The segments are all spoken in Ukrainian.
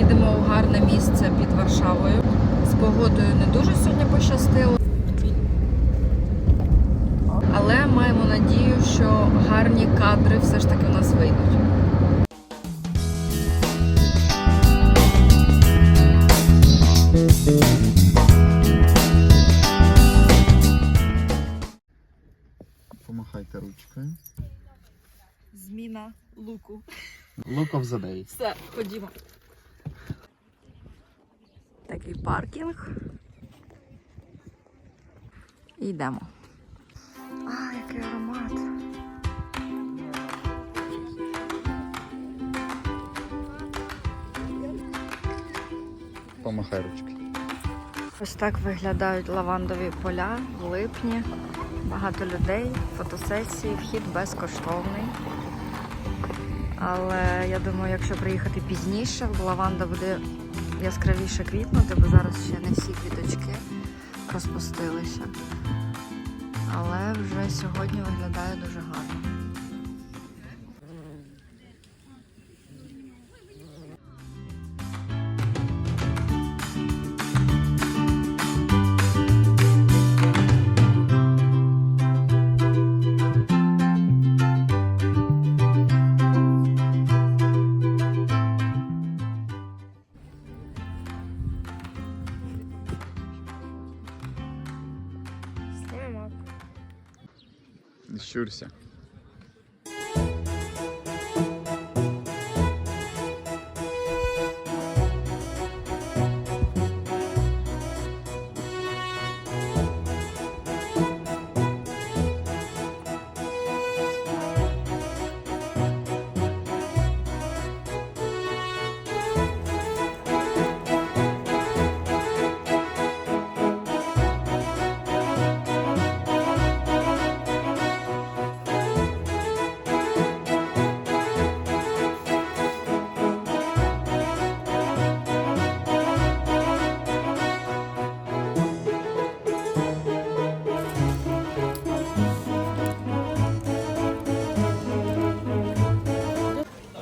Їдемо у гарне місце під Варшавою. З погодою не дуже сьогодні пощастило. Але маємо надію, що гарні кадри все ж таки у нас вийдуть. Помахайте ручкою. Зміна луку. Look of the day. Все, ходімо. Такий паркінг. І йдемо. А, який аромат. Помахай ручкою. Ось так виглядають лавандові поля в липні. Багато людей, фотосесії, вхід безкоштовний. Але я думаю, якщо приїхати пізніше, лаванда буде яскравіше квітнути, бо зараз ще не всі квіточки розпустилися. Але вже сьогодні виглядає дуже гарно. Щурся.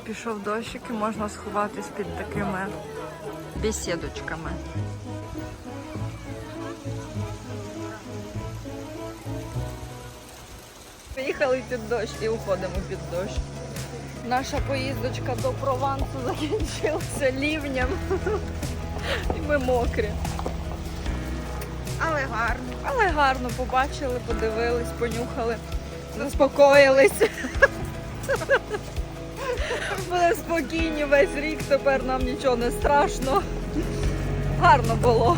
Пішов дощик і можна сховатись під такими бесідочками. Приїхали під дощ і уходимо під дощ. Наша поїздочка до Провансу закінчилася лівнем. І ми мокрі. Але гарно. Але гарно побачили, подивились, понюхали, заспокоїлись. Були спокійні весь рік, тепер нам нічого не страшно. Гарно було.